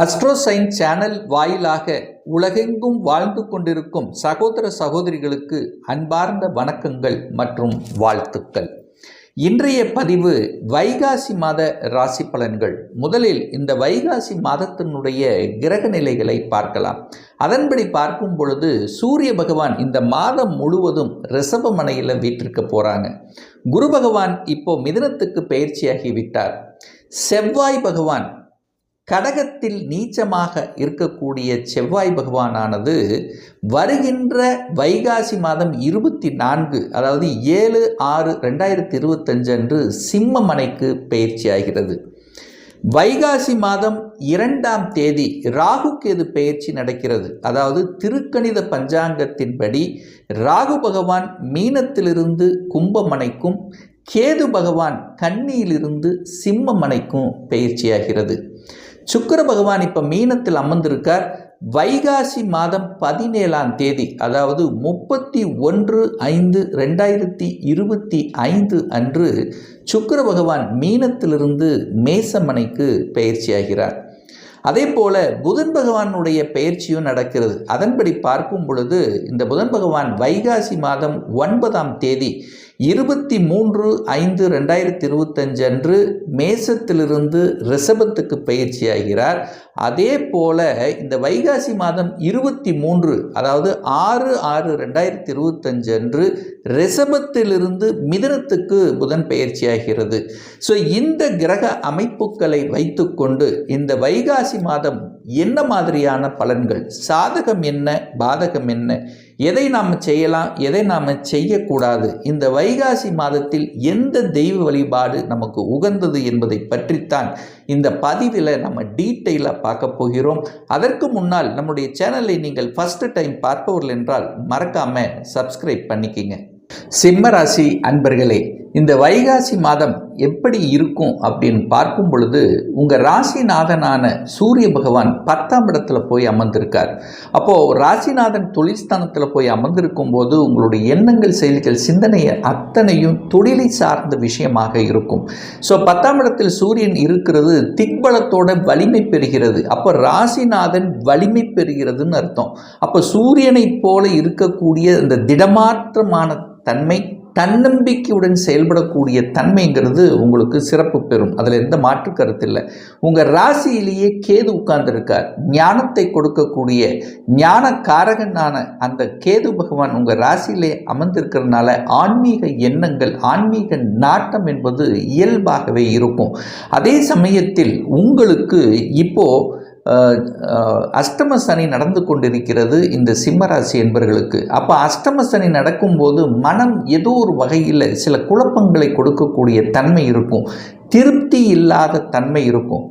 அஸ்ட்ரோசைன் channel வாயிலாக உலகெங்கும் வாழ்ந்து கொண்டிருக்கும் சகோதர சகோதரிகளுக்கு அன்பார்ந்த வணக்கங்கள் மற்றும் வாழ்த்துக்கள். இன்றைய பதிவு வைகாசி மாத ராசி பலன்கள். முதலில் இந்த வைகாசி மாதத்தினுடைய கிரக நிலைகளை பார்க்கலாம். அதன்படி பார்க்கும் பொழுது சூரிய பகவான் இந்த மாதம் முழுவதும் ரிஷபமனையில் வீட்டிற்கு போகிறாங்க குரு பகவான் இப்போ மிதனத்துக்கு பயிற்சியாகி விட்டார். செவ்வாய் பகவான் கடகத்தில் நீச்சமாக இருக்கக்கூடிய செவ்வாய் பகவானானது வருகின்ற வைகாசி மாதம் இருபத்தி நான்கு அதாவது ஏழு ஆறு ரெண்டாயிரத்தி இருபத்தஞ்சு அன்று சிம்மமனைக்கு பயிற்சியாகிறது வைகாசி மாதம் இரண்டாம் தேதி ராகு கேது பயிற்சி நடக்கிறது. அதாவது திருக்கணித பஞ்சாங்கத்தின்படி ராகு பகவான் மீனத்திலிருந்து கும்பமனைக்கும் கேது பகவான் கன்னியிலிருந்து சிம்மமனைக்கும் பயிற்சியாகிறது. சுக்கர பகவான் இப்போ மீனத்தில் அமர்ந்திருக்கார். வைகாசி மாதம் பதினேழாம் தேதி அதாவது முப்பத்தி ஒன்று ஐந்து ரெண்டாயிரத்தி இருபத்தி ஐந்து அன்று சுக்கர பகவான் மீனத்திலிருந்து மேசமனைக்கு பயிற்சியாகிறார். அதே போல புதன் பகவானுடைய பயிற்சியும் நடக்கிறது. அதன்படி பார்க்கும் பொழுது இந்த புதன் பகவான் வைகாசி மாதம் ஒன்பதாம் தேதி இருபத்தி மூன்று ஐந்து ரெண்டாயிரத்தி இருபத்தஞ்சு அன்று மேசத்திலிருந்து ரிஷபத்துக்கு பயிற்சியாகிறார். அதே போல இந்த வைகாசி மாதம் இருபத்தி மூன்று அதாவது ஆறு ஆறு ரெண்டாயிரத்தி இருபத்தஞ்சு அன்று ரிஷபத்திலிருந்து மிதனத்துக்கு புதன் பயிற்சியாகிறது. ஸோ இந்த கிரக அமைப்புகளை வைத்துக்கொண்டு இந்த வைகாசி மாதம் என்ன மாதிரியான பலன்கள்? சாதகம் என்ன? பாதகம் என்ன? எதை நாம் செய்யலாம் எதை நாம் செய்யக்கூடாது இந்த வைகாசி மாதத்தில் எந்த தெய்வ வழிபாடு நமக்கு உகந்தது என்பதை பற்றித்தான் இந்த பதிவில் நம்ம டீட்டெயிலாக பார்க்க போகிறோம். அதற்கு முன்னால் நம்முடைய சேனலை நீங்கள் ஃபஸ்ட்டு டைம் பார்ப்பவர்கள் என்றால் மறக்காமல் சப்ஸ்கிரைப் பண்ணிக்கிங்க. சிம்மராசி அன்பர்களே இந்த வைகாசி மாதம் எப்படி இருக்கும் அப்படின்னு பார்க்கும் பொழுது உங்கள் ராசிநாதனான சூரிய பகவான் பத்தாம் இடத்துல போய் அமர்ந்திருக்கார். அப்போது ராசிநாதன் தொழில்ஸ்தானத்தில் போய் அமர்ந்திருக்கும் போது உங்களுடைய எண்ணங்கள் செயல்கள் சிந்தனையை அத்தனையும் தொழிலை சார்ந்த விஷயமாக இருக்கும். ஸோ பத்தாம் இடத்தில் சூரியன் இருக்கிறது திக்பலத்தோட வலிமை பெறுகிறது. அப்போ ராசிநாதன் வலிமை பெறுகிறதுன்னு அர்த்தம். அப்போ சூரியனைப் போல இருக்கக்கூடிய இந்த திடமாற்றமான தன்மை தன்னம்பிக்கையுடன் செயல்படக்கூடிய தன்மைங்கிறது உங்களுக்கு சிறப்பு பெறும். அதில் எந்த மாற்று கருத்து இல்லை. உங்கள் ராசியிலேயே கேது உட்கார்ந்துருக்கார். ஞானத்தை கொடுக்கக்கூடிய ஞான காரகனான அந்த கேது பகவான் உங்கள் ராசியிலே அமர்ந்திருக்கிறதுனால ஆன்மீக எண்ணங்கள் ஆன்மீக நாட்டம் என்பது இயல்பாகவே இருக்கும். அதே சமயத்தில் உங்களுக்கு இப்போது அஷ்டம சனி நடந்து கொண்டிருக்கிறது இந்த சிம்மராசி என்பர்களுக்கு. அப்போ அஷ்டம சனி நடக்கும்போது மனம் ஏதோ ஒரு வகையில் சில குழப்பங்களை கொடுக்கக்கூடிய தன்மை இருக்கும். திருப்தி இல்லாத தன்மை இருக்கும்.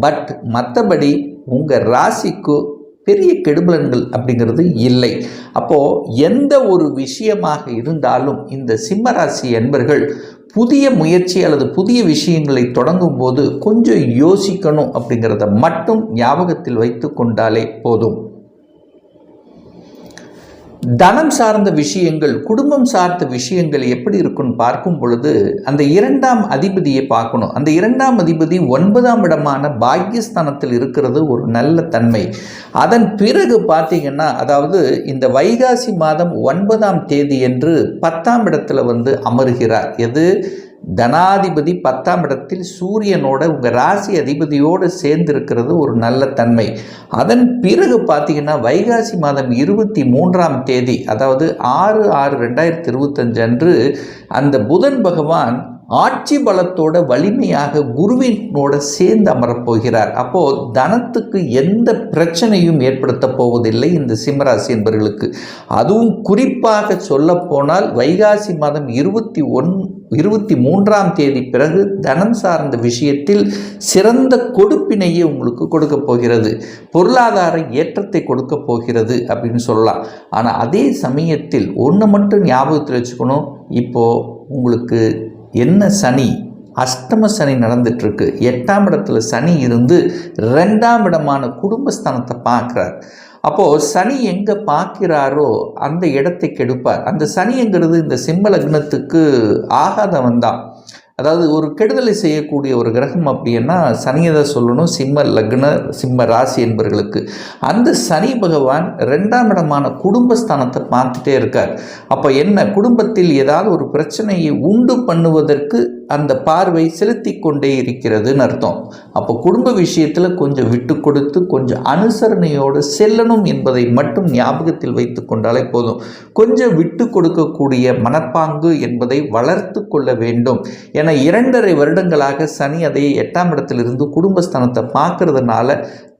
பட் மற்றபடி உங்கள் ராசிக்கு பெரிய கெடுபலன்கள் அப்படிங்கிறது இல்லை. அப்போது எந்த ஒரு விஷயமாக இருந்தாலும் இந்த சிம்மராசி என்பர்கள் புதிய முயற்சி அல்லது புதிய விஷயங்களை தொடங்கும் போது கொஞ்சம் யோசிக்கணும் அப்படிங்கிறத மட்டும் ஞாபகத்தில் வைத்து கொண்டாலே போதும். தனம் சார்ந்த விஷயங்கள் குடும்பம் சார்ந்த விஷயங்கள் எப்படி இருக்குன்னு பார்க்கும் பொழுது அந்த இரண்டாம் அதிபதியை பார்க்கணும். அந்த இரண்டாம் அதிபதி ஒன்பதாம் இடமான பாக்கியஸ்தானத்தில் இருக்கிறது ஒரு நல்ல தன்மை. அதன் பிறகு பார்த்தீங்கன்னா அதாவது இந்த வைகாசி மாதம் ஒன்பதாம் தேதி என்று பத்தாம் இடத்துல வந்து அமருகிறார். எது? தனாதிபதி பத்தாம் இடத்தில் சூரியனோட உங்கள் ராசி அதிபதியோடு சேர்ந்திருக்கிறது ஒரு நல்ல தன்மை. அதன் பிறகு பார்த்தீங்கன்னா வைகாசி மாதம் இருபத்தி மூன்றாம் தேதி அதாவது ஆறு ஆறு ரெண்டாயிரத்தி இருபத்தஞ்சு அன்று அந்த புதன் பகவான் ஆட்சி பலத்தோட வலிமையாக குருவினோட சேர்ந்து அமரப்போகிறார் அப்போது தனத்துக்கு எந்த பிரச்சனையும் ஏற்படுத்த போவதில்லை இந்த சிம்மராசி என்பவர்களுக்கு அதுவும் குறிப்பாக சொல்லப்போனால் வைகாசி மாதம் இருபத்தி ஒன் இருபத்தி மூன்றாம் தேதி பிறகு தனம் சார்ந்த விஷயத்தில் சிறந்த கொடுப்பினையே உங்களுக்கு கொடுக்க போகிறது. பொருளாதார ஏற்றத்தை கொடுக்க போகிறது அப்படின்னு சொல்லலாம். ஆனால் அதே சமயத்தில் ஒன்று மட்டும் ஞாபகத்தில் வச்சுக்கணும். இப்போது உங்களுக்கு என்ன சனி? அஷ்டம சனி நடந்துட்டுருக்கு. எட்டாம் இடத்துல சனி இருந்து ரெண்டாம் இடமான குடும்பஸ்தானத்தை பார்க்குறார். அப்போது சனி எங்கே பார்க்கிறாரோ அந்த இடத்தை கெடுப்பார். அந்த சனிங்கிறது இந்த சிம்ம லக்னத்துக்கு ஆகாதவன் தான். அதாவது ஒரு கெடுதலை செய்யக்கூடிய ஒரு கிரகம் அப்படின்னா சனியை தான் சொல்லணும் சிம்ம லக்ன சிம்ம ராசி என்பவர்களுக்கு அந்த சனி பகவான் ரெண்டாம் இடமான குடும்பஸ்தானத்தை பார்த்துட்டே இருக்கார். அப்போ என்ன? குடும்பத்தில் ஏதாவது ஒரு பிரச்சனையை உண்டு பண்ணுவதற்கு அந்த பார்வை செலுத்தி கொண்டே இருக்கிறதுன்னு அர்த்தம். அப்போ குடும்ப விஷயத்தில் கொஞ்சம் விட்டு கொடுத்து கொஞ்சம் அனுசரணையோடு செல்லணும் என்பதை மட்டும் ஞாபகத்தில் வைத்து கொண்டாலே போதும். கொஞ்சம் விட்டு கொடுக்கக்கூடிய மனப்பாங்கு என்பதை வளர்த்து கொள்ள வேண்டும். என இரண்டரை வருடங்களாக சனி அதை எட்டாம் இடத்திலிருந்து குடும்பஸ்தானத்தை பார்க்கறதுனால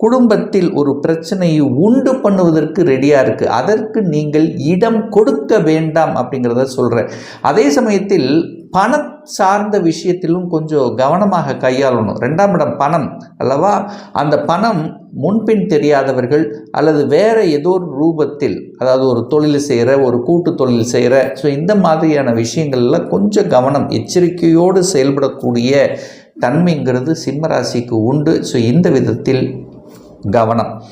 குடும்பத்தில் ஒரு பிரச்சனையை உண்டு பண்ணுவதற்கு ரெடியாக இருக்குது அதற்கு நீங்கள் இடம் கொடுக்க வேண்டாம் அப்படிங்கிறத சொல்கிறேன் அதே சமயத்தில் பணம் சார்ந்த விஷயத்திலும் கொஞ்சம் கவனமாக கையாளணும். ரெண்டாம் இடம் பணம் அல்லவா? அந்த பணம் முன்பின் தெரியாதவர்கள் அல்லது வேறு ஏதோ ஒரு ரூபத்தில் அதாவது ஒரு தொழில் செய்கிற ஒரு கூட்டு தொழில் செய்கிற ஸோ இந்த மாதிரியான விஷயங்களில் கொஞ்சம் கவனம் எச்சரிக்கையோடு செயல்படக்கூடிய தன்மைங்கிறது சிம்மராசிக்கு உண்டு. ஸோ இந்த விதத்தில் கவனம்.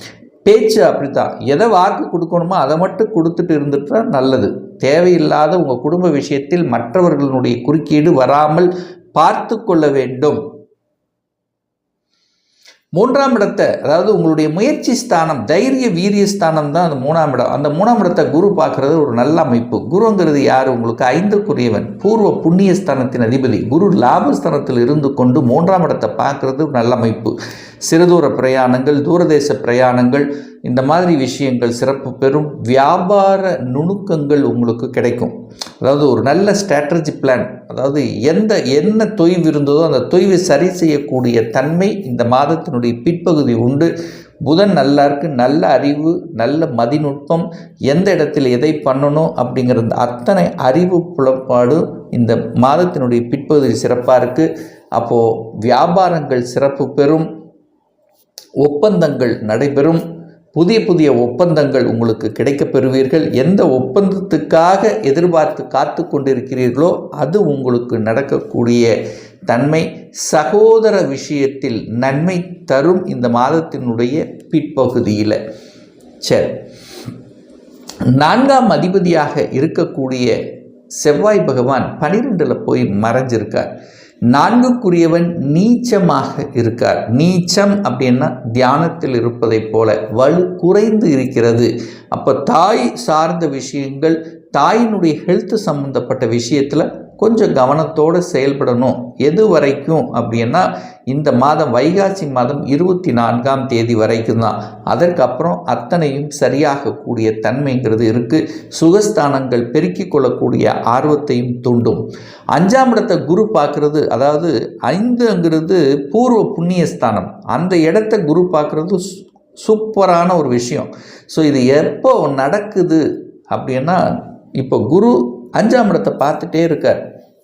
பேச்சு அப்படி தான் எதை வாக்கு கொடுக்கணுமோ அதை மட்டும் கொடுத்துட்டு இருந்துட்டா நல்லது. தேவையில்லாத உங்கள் குடும்ப விஷயத்தில் மற்றவர்களுடைய குறுக்கீடு வராமல் பார்த்து கொள்ள வேண்டும். மூன்றாம் இடத்தை அதாவது உங்களுடைய முயற்சி ஸ்தானம் தைரிய வீரிய ஸ்தானம் தான் அந்த மூணாம் இடம். அந்த மூணாம் இடத்தை குரு பார்க்கறது ஒரு நல்ல அமைப்பு. குருங்கிறது யார்? உங்களுக்கு ஐந்துக்குரியவன் பூர்வ புண்ணிய ஸ்தானத்தின் அதிபதி. குரு லாபஸ்தானத்தில் இருந்து கொண்டு மூன்றாம் இடத்தை பார்க்கறது ஒரு நல்ல அமைப்பு. சிறுதூர பிரயாணங்கள் தூரதேச பிரயாணங்கள் இந்த மாதிரி விஷயங்கள் சிறப்பு பெறும் வியாபார நுணுக்கங்கள் உங்களுக்கு கிடைக்கும். அதாவது ஒரு நல்ல ஸ்ட்ராட்டஜி பிளான் அதாவது எந்த என்ன தொய்வு இருந்ததோ அந்த தொய்வை சரி செய்யக்கூடிய தன்மை இந்த மாதத்தினுடைய பிற்பகுதி உண்டு. புதன் நல்லா இருக்கு நல்ல அறிவு நல்ல மதிநுட்பம் எந்த இடத்தில் எதை பண்ணணும் அப்படிங்கிற அத்தனை அறிவு புலப்பாடு இந்த மாதத்தினுடைய பிற்பகுதி சிறப்பாக இருக்குது அப்போது வியாபாரங்கள் சிறப்பு பெறும் ஒப்பந்தங்கள் நடைபெறும். புதிய புதிய ஒப்பந்தங்கள் உங்களுக்கு கிடைக்கப் பெறுவீர்கள். எந்த ஒப்பந்தத்துக்காக எதிர்பார்த்து காத்து கொண்டிருக்கிறீர்களோ அது உங்களுக்கு நடக்கக்கூடிய தன்மை. சகோதர விஷயத்தில் நன்மை தரும் இந்த மாதத்தினுடைய பிற்பகுதியில். சரி. நான்காம் அதிபதியாக இருக்கக்கூடிய செவ்வாய் பகவான் பனிரெண்டில் போய் மறைஞ்சிருக்கார். நான்குக்குரியவன் நீச்சமாக இருக்கார். நீச்சம் அப்படின்னா தியானத்தில் இருப்பதைப் போல வலு குறைந்து இருக்கிறது. அப்போ தாய் சார்ந்த விஷயங்கள் தாயினுடைய ஹெல்த் சம்மந்தப்பட்ட விஷயத்தில் கொஞ்சம் கவனத்தோடு செயல்படணும். எது வரைக்கும் அப்படின்னா இந்த மாதம் வைகாசி மாதம் இருபத்தி நான்காம் தேதி வரைக்கும் தான். அதற்கப்புறம் அத்தனையும் சரியாகக்கூடிய தன்மைங்கிறது இருக்குது சுகஸ்தானங்கள் பெருக்கிக் கொள்ளக்கூடிய ஆர்வத்தையும் தூண்டும். அஞ்சாம் இடத்தை குரு பார்க்குறது அதாவது ஐந்துங்கிறது பூர்வ புண்ணியஸ்தானம். அந்த இடத்த குரு பார்க்குறது சூப்பரான ஒரு விஷயம். ஸோ இது எப்போ நடக்குது அப்படின்னா இப்போ குரு அஞ்சாம் இடத்தை பார்த்துட்டே இருக்கார்.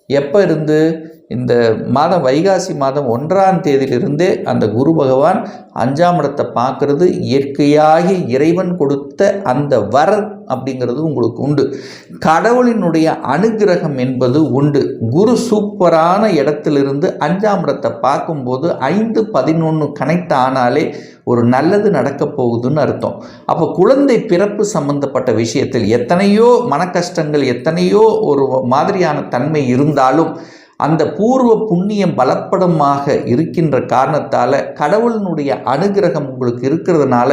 எப்போ இருந்து? இந்த மாதம் வைகாசி மாதம் ஒன்றாம் தேதியிலிருந்தே அந்த குரு பகவான் அஞ்சாம் இடத்தை பார்க்கறது. இயற்கையாகி இறைவன் கொடுத்த அந்த வர அப்படிங்கிறது உங்களுக்கு உண்டு. கடவுளினுடைய அனுகிரகம் என்பது உண்டு. குரு சூப்பரான இடத்திலிருந்து அஞ்சாம் இடத்தை பார்க்கும்போது ஐந்து பதினொன்று கனெக்ட் ஆனாலே ஒரு நல்லது நடக்கப் போகுதுன்னு அர்த்தம். அப்போ குழந்தை பிறப்பு சம்பந்தப்பட்ட விஷயத்தில் எத்தனையோ மன கஷ்டங்கள் எத்தனையோ ஒரு மாதிரியான தன்மை இருந்தாலும் அந்த பூர்வ புண்ணியம் பலப்படமாக இருக்கின்ற காரணத்தால் கடவுளினுடைய அனுகிரகம் உங்களுக்கு இருக்கிறதுனால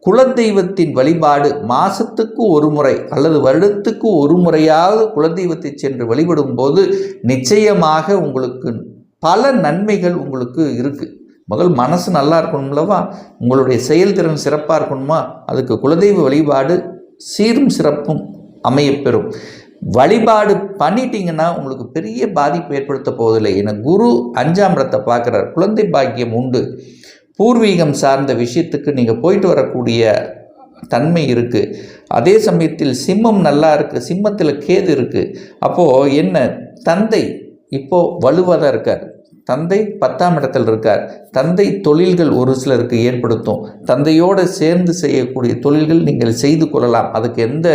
குலதெய்வத்தின் வழிபாடு மாசத்துக்கு ஒரு முறை அல்லது வருடத்துக்கு ஒரு முறையாவது குலதெய்வத்தை சென்று வழிபடும் போது நிச்சயமாக உங்களுக்கு பல நன்மைகள் உங்களுக்கு இருக்குது முதல் மனசு நல்லா இருக்கணும்லவா உங்களுடைய செயல்திறன் சிறப்பாக இருக்கணுமா? அதுக்கு குலதெய்வ வழிபாடு சீரும் சிறப்பும் அமையப்பெறும் வழிபாடு பண்ணிட்டீங்கன்னா உங்களுக்கு பெரிய பாதிப்பு ஏற்படுத்த போவதில்லை. என குரு அஞ்சாம் இடத்தை பார்க்குறார். குழந்தை பாக்கியம் உண்டு. பூர்வீகம் சார்ந்த விஷயத்துக்கு நீங்கள் போயிட்டு வரக்கூடிய தன்மை இருக்குது அதே சமயத்தில் சிம்மம் நல்லா இருக்குது சிம்மத்தில் கேது இருக்குது அப்போது என்ன? தந்தை இப்போது வலுவாக தான் இருக்கார். தந்தை பத்தாம் இடத்தில் இருக்கார். தந்தை தொழில்கள் ஒரு சிலருக்கு ஏற்படுத்தும். தந்தையோடு சேர்ந்து செய்யக்கூடிய தொழில்கள் நீங்கள் செய்து கொள்ளலாம். அதுக்கு எந்த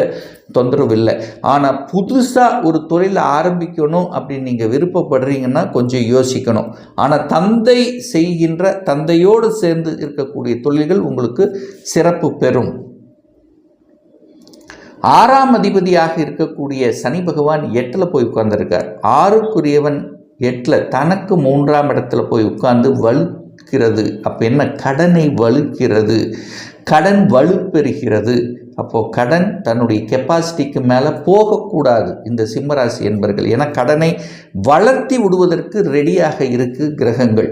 தொந்தரவு இல்லை. ஆனால் புதுசாக ஒரு தொழிலை ஆரம்பிக்கணும் அப்படின்னு நீங்கள் விருப்பப்படுறீங்கன்னா கொஞ்சம் யோசிக்கணும். ஆனால் தந்தை செய்கின்ற தந்தையோடு சேர்ந்து இருக்கக்கூடிய தொழில்கள் உங்களுக்கு சிறப்பு பெறும். ஆறாம் அதிபதியாக இருக்கக்கூடிய சனி பகவான் எட்டில் போய் உட்கார்ந்துருக்கார். ஆறுக்குரியவன் எட்டில் தனக்கு மூன்றாம் இடத்துல போய் உட்கார்ந்து வலுக்கிறது. அப்போ என்ன? கடனை வலுக்கிறது. கடன் வலுப்பெறுகிறது. அப்போது கடன் தன்னுடைய கெப்பாசிட்டிக்கு மேலே போகக்கூடாது இந்த சிம்மராசி என்பர்கள். ஏன்னா கடனை வளர்த்தி விடுவதற்கு ரெடியாக இருக்குது கிரகங்கள்.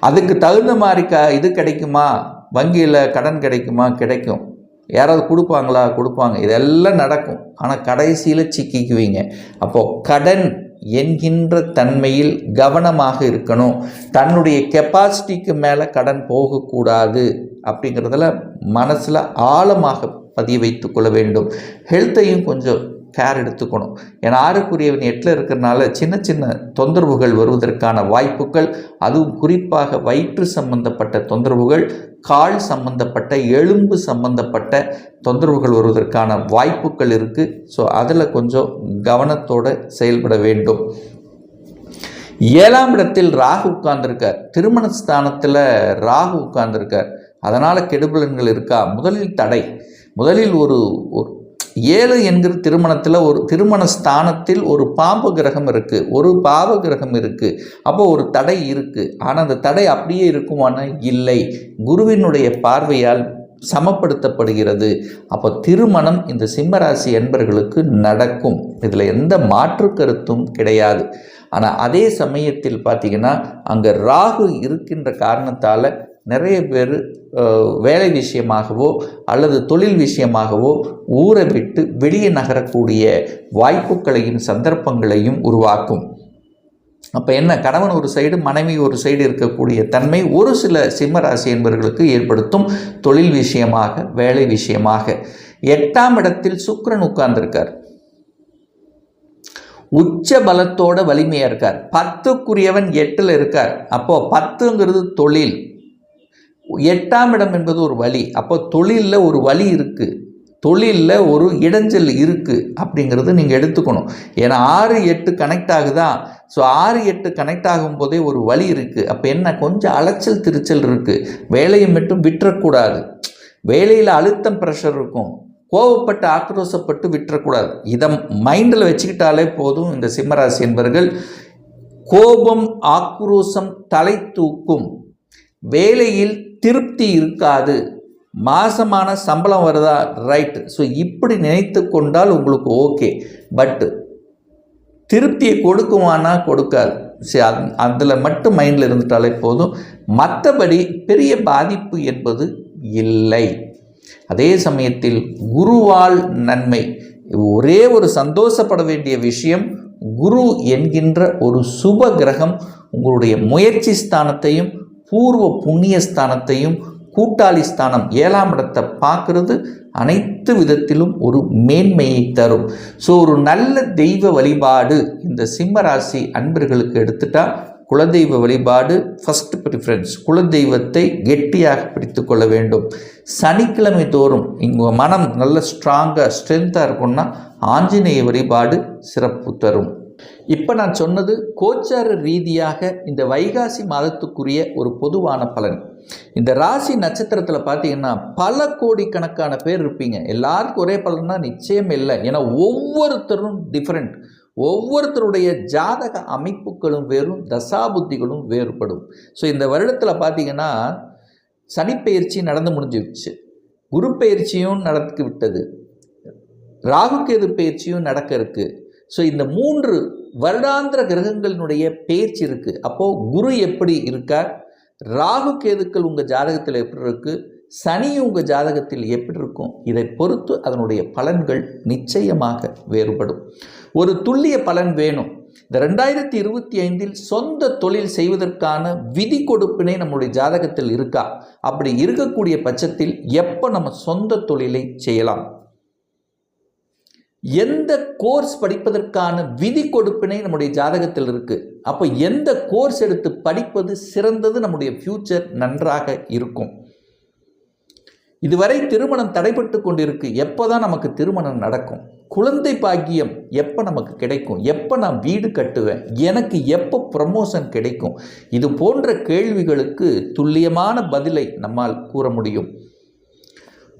அதுக்கு தகுந்த மாதிரி க இது கிடைக்குமா? வங்கியில் கடன் கிடைக்குமா? கிடைக்கும். யாராவது கொடுப்பாங்களா? கொடுப்பாங்க. இதெல்லாம் நடக்கும். ஆனால் கடைசியில் சிக்கிக்குவீங்க. அப்போது கடன் என்கின்ற தன்மையில் கவனமாக இருக்கணும். தன்னுடைய கெப்பாசிட்டிக்கு மேலே கடன் போகக்கூடாது அப்படிங்கிறதுல மனசில் ஆழமாக பதிய வைத்து கொள்ள வேண்டும். ஹெல்த்தையும் கொஞ்சம் கேர் எடுத்துக்கணும். ஏன்னா ஆறுக்குரியவன் எட்டில் இருக்கிறனால சின்ன சின்ன தொந்தரவுகள் வருவதற்கான வாய்ப்புகள் அதுவும் குறிப்பாக வயிற்று சம்பந்தப்பட்ட தொந்தரவுகள் கால் சம்பந்தப்பட்ட எலும்பு சம்பந்தப்பட்ட தொந்தரவுகள் வருவதற்கான வாய்ப்புகள் இருக்குது ஸோ அதில் கொஞ்சம் கவனத்தோடு செயல்பட வேண்டும். ஏழாம் இடத்தில் ராகு உட்கார்ந்துருக்கார். திருமண ஸ்தானத்தில் ராகு உட்கார்ந்துருக்கார். அதனால் கெடுபலன்கள் இருக்கா? முதலில் தடை. முதலில் ஒரு ஒரு ஏழு என்கிற திருமணத்தில் ஒரு திருமண ஸ்தானத்தில் ஒரு பாம்பு கிரகம் இருக்குது ஒரு பாவ கிரகம் இருக்குது அப்போ ஒரு தடை இருக்குது ஆனால் அந்த தடை அப்படியே இருக்குமானா? இல்லை. குருவினுடைய பார்வையால் சமப்படுத்தப்படுகிறது. அப்போ திருமணம் இந்த சிம்மராசி என்பர்களுக்கு நடக்கும். இதில் எந்த மாற்று கருத்தும் கிடையாது. ஆனால் அதே சமயத்தில் பார்த்திங்கன்னா அங்கே ராகு இருக்கின்ற காரணத்தால் நிறைய பேர் வேலை விஷயமாகவோ அல்லது தொழில் விஷயமாகவோ ஊரை விட்டு வெளியே நகரக்கூடிய வாய்ப்புகளையும் சந்தர்ப்பங்களையும் உருவாக்கும். அப்போ என்ன கணவன் ஒரு சைடு மனைவி ஒரு சைடு இருக்கக்கூடிய தன்மை ஒரு சில சிம்மராசி என்பவர்களுக்கு ஏற்படுத்தும் தொழில் விஷயமாக வேலை விஷயமாக. எட்டாம் இடத்தில் சுக்கரன் உட்கார்ந்திருக்கார். உச்ச பலத்தோட வலிமையாக இருக்கார். பத்துக்குரியவன் எட்டில் இருக்கார். அப்போது பத்துங்கிறது தொழில். எட்டாம் இடம் என்பது ஒரு வழி. அப்போ தொழிலில் ஒரு வழி இருக்குது தொழிலில் ஒரு இடைஞ்சல் இருக்குது அப்படிங்கிறது நீங்கள் எடுத்துக்கணும். ஏன்னா ஆறு எட்டு கனெக்ட் ஆகுதா? ஸோ ஆறு எட்டு கனெக்ட் ஆகும் போதே ஒரு வழி இருக்குது அப்போ என்ன? கொஞ்சம் அலைச்சல் திருச்சல் இருக்குது வேலையை மட்டும் விட்டுறக்கூடாது. வேலையில் அழுத்தம் ப்ரெஷர் இருக்கும். கோவப்பட்டு ஆக்ரோசப்பட்டு விட்டுறக்கூடாது. இதை மைண்டில் வச்சுக்கிட்டாலே போதும் இந்த சிம்மராசி என்பவர்கள் கோபம் ஆக்ரோசம் தலை தூக்கும். வேலையில் திருப்தி இருக்காது. மாசமான சம்பளம் வருதா? ரைட் ஸோ இப்படி நினைத்து கொண்டால் உங்களுக்கு ஓகே பட்டு திருப்தியை கொடுக்குமானா கொடுக்காது. சரி அந் அதில் மட்டும் மைண்டில் இருந்துட்டாலே போதும். மற்றபடி பெரிய பாதிப்பு என்பது இல்லை. அதே சமயத்தில் குருவால் நன்மை. ஒரே ஒரு சந்தோஷப்பட வேண்டிய விஷயம் குரு என்கின்ற ஒரு சுப கிரகம் உங்களுடைய முயற்சி ஸ்தானத்தையும் பூர்வ புண்ணிய ஸ்தானத்தையும் கூட்டாளி ஸ்தானம் ஏழாம் இடத்தை பார்க்கறது அனைத்து விதத்திலும் ஒரு மேன்மையை தரும். ஸோ ஒரு நல்ல தெய்வ வழிபாடு இந்த சிம்ம ராசி அன்பர்களுக்கு எடுத்துட்டா குலதெய்வ வழிபாடு ஃபஸ்ட் ப்ரிஃபரன்ஸ் குலதெய்வத்தை கெட்டியாக பிடித்து கொள்ள வேண்டும். சனிக்கிழமை தோறும் இங்கே மனம் நல்ல ஸ்ட்ராங்காக ஸ்ட்ரென்த்தாக இருக்கும்னா ஆஞ்சநேய வழிபாடு சிறப்பு தரும். இப்போ நான் சொன்னது கோச்சார ரீதியாக இந்த வைகாசி மாதத்துக்குரிய ஒரு பொதுவான பலன். இந்த ராசி நட்சத்திரத்தில் பார்த்தீங்கன்னா பல கோடிக்கணக்கான பேர் இருப்பீங்க. எல்லாருக்கும் ஒரே பலன்னா நிச்சயம் இல்லை. ஏன்னா ஒவ்வொருத்தரும் டிஃப்ரெண்ட் ஒவ்வொருத்தருடைய ஜாதக அமைப்புகளும் வேறும் தசாபுத்திகளும் வேறுபடும். ஸோ இந்த வருடத்தில் பார்த்தீங்கன்னா சனிப்பெயர்ச்சி நடந்து முடிஞ்சிருச்சு. குரு பயிற்சியும் நடக்கு விட்டது. ராகுகேது பயிற்சியும் நடக்க இருக்குது ஸோ இந்த மூன்று வருடாந்திர கிரகங்களினுடைய பேச்சு இருக்குது அப்போது குரு எப்படி இருக்கார்? ராகு கேதுக்கள் உங்கள் ஜாதகத்தில் எப்படி இருக்குது சனி உங்கள் ஜாதகத்தில் எப்படி இருக்கும்? இதை பொறுத்து அதனுடைய பலன்கள் நிச்சயமாக வேறுபடும். ஒரு துல்லிய பலன் வேணும். இந்த ரெண்டாயிரத்தி இருபத்தி ஐந்தில் சொந்த தொழில் செய்வதற்கான விதி கொடுப்பினை நம்முடைய ஜாதகத்தில் இருக்கா? அப்படி இருக்கக்கூடிய பட்சத்தில் எப்போ நம்ம சொந்த தொழிலை செய்யலாம்? எந்த கோர்ஸ் படிப்பதற்கான விதி கொடுப்பினை நம்முடைய ஜாதகத்தில் இருக்குது அப்போ எந்த கோர்ஸ் எடுத்து படிப்பது சிறந்தது நம்முடைய ஃப்யூச்சர் நன்றாக இருக்கும். இதுவரை திருமணம் தடைபட்டு கொண்டிருக்கு. எப்போ தான் நமக்கு திருமணம் நடக்கும்? குழந்தை பாக்கியம் எப்போ நமக்கு கிடைக்கும்? எப்போ நான் வீடு கட்டுவேன்? எனக்கு எப்போ ப்ரமோஷன் கிடைக்கும்? இது போன்ற கேள்விகளுக்கு துல்லியமான பதிலை நம்மால் கூற முடியும்.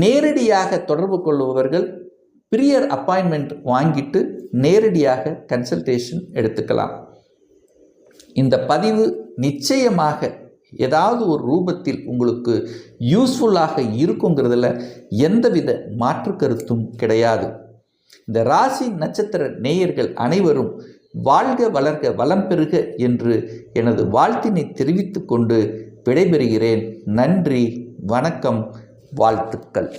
நேரடியாக தொடர்பு கொள்பவர்கள் பிரியர் அப்பாயின்மெண்ட் வாங்கிட்டு நேரடியாக கன்சல்டேஷன் எடுத்துக்கலாம். இந்த பதிவு நிச்சயமாக ஏதாவது ஒரு ரூபத்தில் உங்களுக்கு யூஸ்ஃபுல்லாக இருக்குங்கிறதுல எந்தவித மாற்று கருத்தும் கிடையாது. இந்த ராசி நட்சத்திர நேயர்கள் அனைவரும் வாழ்க வளர்க வளம் பெறுக என்று எனது வாழ்த்தினை தெரிவித்து கொண்டு விடைபெறுகிறேன். நன்றி வணக்கம் வாழ்த்துக்கள்.